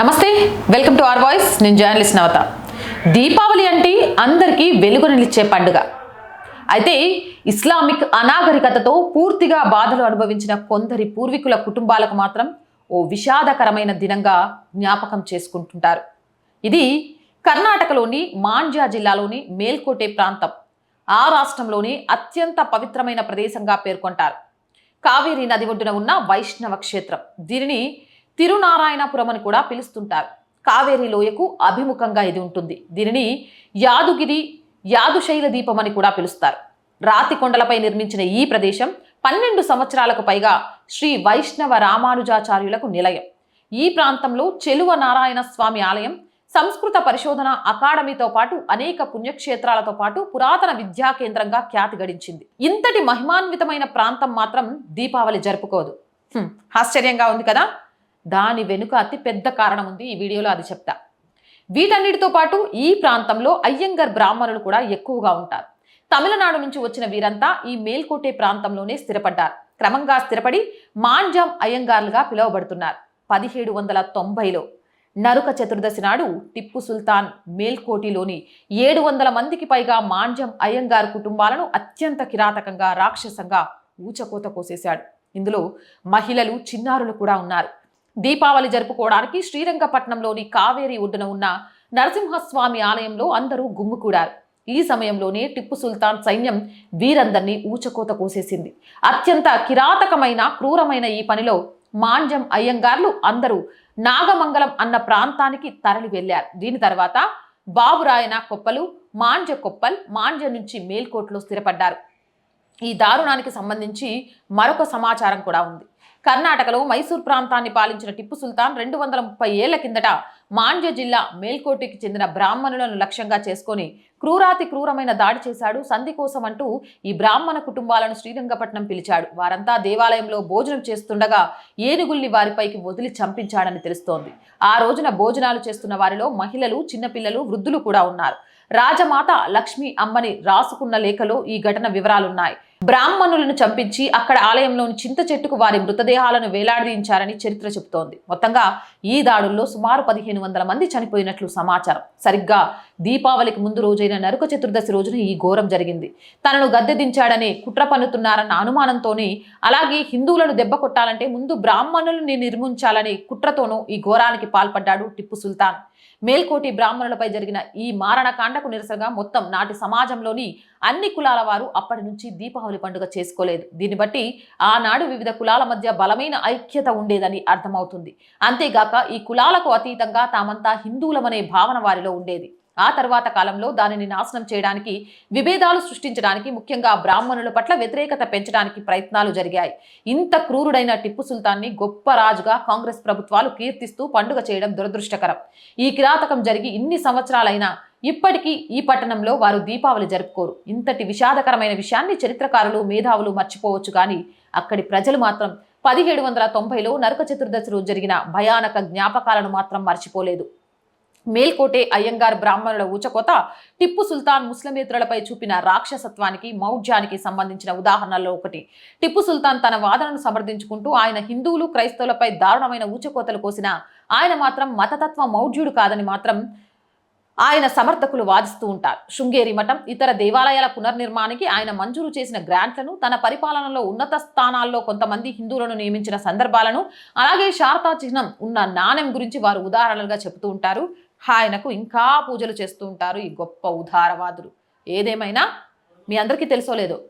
నమస్తే welcome to R voice. నేను journalist నవత. దీపావళి అంటే అందరికీ వెలుగునిలిచ్చే పండుగ. అయితే ఇస్లామిక్ అనాగరికతతో పూర్తిగా బాధలు అనుభవించిన కొందరి పూర్వీకుల కుటుంబాలకు మాత్రం ఓ విషాదకరమైన దినంగా జ్ఞాపకం చేసుకుంటుంటారు. ఇది కర్ణాటకలోని మాండ్యా జిల్లాలోని మేల్కోటే ప్రాంతం. ఆ రాష్ట్రంలోని అత్యంత పవిత్రమైన ప్రదేశంగా పేర్కొంటారు. కావేరీ నది ఒడ్డున ఉన్న వైష్ణవ క్షేత్రం. దీనిని తిరునారాయణపురం అని కూడా పిలుస్తుంటారు. కావేరీ లోయకు అభిముఖంగా ఇది ఉంటుంది. దీనిని యాదుగిరి యాదుశైల దీపం అని కూడా పిలుస్తారు. రాతి కొండలపై నిర్మించిన ఈ ప్రదేశం పన్నెండు సంవత్సరాలకు పైగా శ్రీ వైష్ణవ రామానుజాచార్యులకు నిలయం. ఈ ప్రాంతంలో చెలువ నారాయణ స్వామి ఆలయం సంస్కృత పరిశోధన అకాడమీతో పాటు అనేక పుణ్యక్షేత్రాలతో పాటు పురాతన విద్యా కేంద్రంగా ఖ్యాతి గడించింది. ఇంతటి మహిమాన్వితమైన ప్రాంతం మాత్రం దీపావళి జరుపుకోదు. ఆశ్చర్యంగా ఉంది కదా? దాని వెనుక అతి పెద్ద కారణం ఉంది ఈ వీడియోలో అది చెప్తా. వీటన్నిటితో పాటు ఈ ప్రాంతంలో అయ్యంగర్ బ్రాహ్మణులు కూడా ఎక్కువగా ఉంటారు. తమిళనాడు నుంచి వచ్చిన వీరంతా ఈ మేల్కోటే ప్రాంతంలోనే స్థిరపడ్డారు. క్రమంగా స్థిరపడి మాంజాం అయ్యంగార్లుగా పిలువబడుతున్నారు. పదిహేడు వందల తొంభైలో నరుక చతుర్దశి నాడు టిప్పు సుల్తాన్ మేల్కోటిలోని ఏడు వందల మందికి పైగా మాంజం అయ్యంగార్ కుటుంబాలను అత్యంత కిరాతకంగా రాక్షసంగా ఊచకోత కోసేశాడు. ఇందులో మహిళలు చిన్నారులు కూడా ఉన్నారు. దీపావళి జరుపుకోవడానికి శ్రీరంగపట్నంలోని కావేరి ఒడ్డున ఉన్న నరసింహస్వామి ఆలయంలో అందరూ గుమ్ముకూడారు ఈ సమయంలోనే టిప్పు సుల్తాన్ సైన్యం వీరందరినీ ఊచకోత కోసేసింది. అత్యంత కిరాతకమైన క్రూరమైన ఈ పనిలో మాంజం అయ్యంగార్లు అందరూ నాగమంగళం అన్న ప్రాంతానికి తరలి వెళ్ళారు దీని తర్వాత బాబురాయన కొప్పలు మాంజ కొప్పల్ మాంజ నుంచి మేల్కోట్లో స్థిరపడ్డారు. ఈ దారుణానికి సంబంధించి మరొక సమాచారం కూడా ఉంది. కర్ణాటకలో మైసూర్ ప్రాంతాన్ని పాలించిన టిప్పు సుల్తాన్ రెండు వందల ముప్పై ఏళ్ళ కిందట మాండ్య జిల్లా మేల్కోటికి చెందిన బ్రాహ్మణులను లక్ష్యంగా చేసుకొని క్రూరాతి క్రూరమైన దాడి చేశాడు. సంధి కోసం అంటూ ఈ బ్రాహ్మణ కుటుంబాలను శ్రీరంగపట్నం పిలిచాడు. వారంతా దేవాలయంలో భోజనం చేస్తుండగా ఏనుగుల్ని వారిపైకి వదిలి చంపించాడని తెలుస్తోంది. ఆ రోజున భోజనాలు చేస్తున్న వారిలో మహిళలు చిన్నపిల్లలు వృద్ధులు కూడా ఉన్నారు. రాజమాత లక్ష్మి అమ్మని రాసుకున్న లేఖలో ఈ ఘటన వివరాలున్నాయి. బ్రాహ్మణులను చంపించి అక్కడ ఆలయంలోని చింత చెట్టుకు వారి మృతదేహాలను వేలాడదీయించారని చరిత్ర చెబుతోంది. మొత్తంగా ఈ దాడుల్లో సుమారు పదిహేను వందల మంది చనిపోయినట్లు సమాచారం. సరిగ్గా దీపావళికి ముందు రోజైన నరుక చతుర్దశి రోజున ఈ ఘోరం జరిగింది. తనను గద్దె దించాడని కుట్ర పన్నుతున్నారన్న అనుమానంతోనే అలాగే హిందువులను దెబ్బ కొట్టాలంటే ముందు బ్రాహ్మణుల్ని నిర్మించాలనే కుట్రతోనూ ఈ ఘోరానికి పాల్పడ్డాడు టిప్పు సుల్తాన్. మేల్కోటి బ్రాహ్మణులపై జరిగిన ఈ మారణకాండకు నిరసనగా మొత్తం నాటి సమాజంలోని అన్ని కులాల వారు అప్పటి నుంచి దీపావళి పండుగ చేసుకోలేదు. దీన్ని బట్టి ఆనాడు వివిధ కులాల మధ్య బలమైన ఐక్యత ఉండేదని అర్థమవుతుంది. అంతేగాక ఈ కులాలకు అతీతంగా తామంతా హిందువులమనే భావన వారిలో ఉండేది. ఆ తర్వాత కాలంలో దానిని నాశనం చేయడానికి విభేదాలు సృష్టించడానికి ముఖ్యంగా బ్రాహ్మణుల పట్ల వ్యతిరేకత పెంచడానికి ప్రయత్నాలు జరిగాయి. ఇంత క్రూరుడైన టిప్పు సుల్తాన్ని గొప్ప రాజుగా కాంగ్రెస్ ప్రభుత్వాలు కీర్తిస్తూ పండుగ చేయడం దురదృష్టకరం. ఈ కిరాతకం జరిగి ఇన్ని సంవత్సరాలైనా ఇప్పటికీ ఈ పట్టణంలో వారు దీపావళి జరుపుకోరు. ఇంతటి విషాదకరమైన విషయాన్ని చరిత్రకారులు మేధావులు మర్చిపోవచ్చు కానీ అక్కడి ప్రజలు మాత్రం పదిహేడు వందల తొంభైలో నరక చతుర్దశి రోజు జరిగిన భయానక జ్ఞాపకాలను మాత్రం మర్చిపోలేదు. మేల్కోటే అయ్యంగార్ బ్రాహ్మణుల ఊచకోత టిప్పు సుల్తాన్ ముస్లిమేతరులపై చూపిన రాక్షసత్వానికి మౌఢ్యానికి సంబంధించిన ఉదాహరణల్లో ఒకటి. టిప్పు సుల్తాన్ తన వాదనను సమర్థించుకుంటూ ఆయన హిందువులు క్రైస్తవులపై దారుణమైన ఊచకోతలు కోసిన ఆయన మాత్రం మతతత్వ మౌఢ్యుడు కాదని మాత్రం ఆయన సమర్థకులు వాదిస్తూ ఉంటారు. శృంగేరి మఠం ఇతర దేవాలయాల పునర్నిర్మాణానికి ఆయన మంజూరు చేసిన గ్రాంట్లను తన పరిపాలనలో ఉన్నత స్థానాల్లో కొంతమంది హిందువులను నియమించిన సందర్భాలను అలాగే శారదా చిహ్నం ఉన్న నాణ్యం గురించి వారు ఉదాహరణలుగా చెబుతూ ఉంటారు. ఆయనకు ఇంకా పూజలు చేస్తూ ఉంటారు ఈ గొప్ప ఉదారవాదులు. ఏదేమైనా మీ అందరికీ తెలుసో లేదో?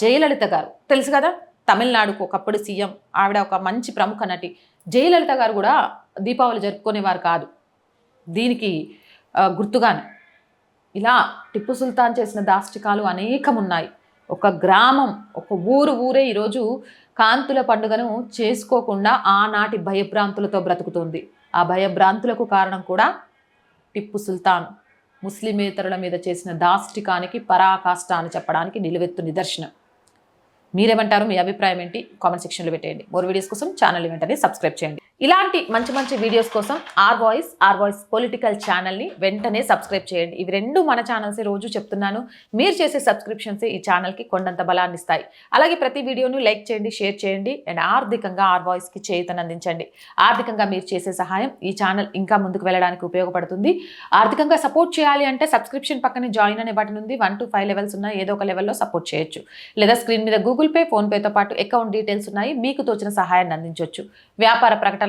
జయలలిత గారు. తెలుసు కదా? తమిళనాడుకు ఒకప్పుడు సీఎం ఆవిడ ఒక మంచి ప్రముఖ నటి. జయలలిత గారు కూడా దీపావళి జరుపుకునేవారు కాదు. దీనికి గుర్తుగాను గుర్తుగానే. ఇలా టిప్పు సుల్తాన్ చేసిన దాష్టికాలు అనేకం ఉన్నాయి ఒక గ్రామం ఒక ఊరు ఊరే ఈరోజు కాంతుల పండుగను చేసుకోకుండా ఆనాటి భయభ్రాంతులతో బ్రతుకుతుంది. ఆ భయభ్రాంతులకు కారణం కూడా టిప్పు సుల్తాన్ ముస్లిమేతరుల మీద చేసిన దాష్టికానికి పరాకాష్ట అని చెప్పడానికి నిలువెత్తు నిదర్శనం. మీరేమంటారు? మీ అభిప్రాయం ఏంటి? కామెంట్ సెక్షన్లో పెట్టేయండి. మోర్ వీడియోస్ కోసం ఛానల్ వెంటనే సబ్స్క్రైబ్ చేయండి. ఇలాంటి మంచి మంచి వీడియోస్ కోసం R voice R voice political ఛానల్ని వెంటనే సబ్స్క్రైబ్ చేయండి. ఇవి రెండు మన ఛానల్స్ రోజు చెప్తున్నాను. మీరు చేసే సబ్స్క్రిప్షన్స్ ఈ ఛానల్కి కొండంత బలాన్ని ఇస్తాయి. అలాగే ప్రతి వీడియోను లైక్ చేయండి షేర్ చేయండి అండ్ ఆర్థికంగా ఆర్ వాయిస్కి చేయుతను అందించండి. ఆర్థికంగా మీరు చేసే సహాయం ఈ ఛానల్ ఇంకా ముందుకు వెళ్ళడానికి ఉపయోగపడుతుంది. ఆర్థికంగా సపోర్ట్ చేయాలి అంటే సబ్స్క్రిప్షన్ పక్కనే జాయిన్ అనే బటన్ ఉంది. వన్ టు ఫైవ్ లెవెల్స్ ఉన్నాయి ఏదో ఒక లెవెల్లో సపోర్ట్ చేయొచ్చు. లేదా స్క్రీన్ మీద గూగుల్ పే ఫోన్పేతో పాటు అకౌంట్ డీటెయిల్స్ ఉన్నాయి. మీకు తోచిన సహాయాన్ని అందించవచ్చు వ్యాపార ప్రకటన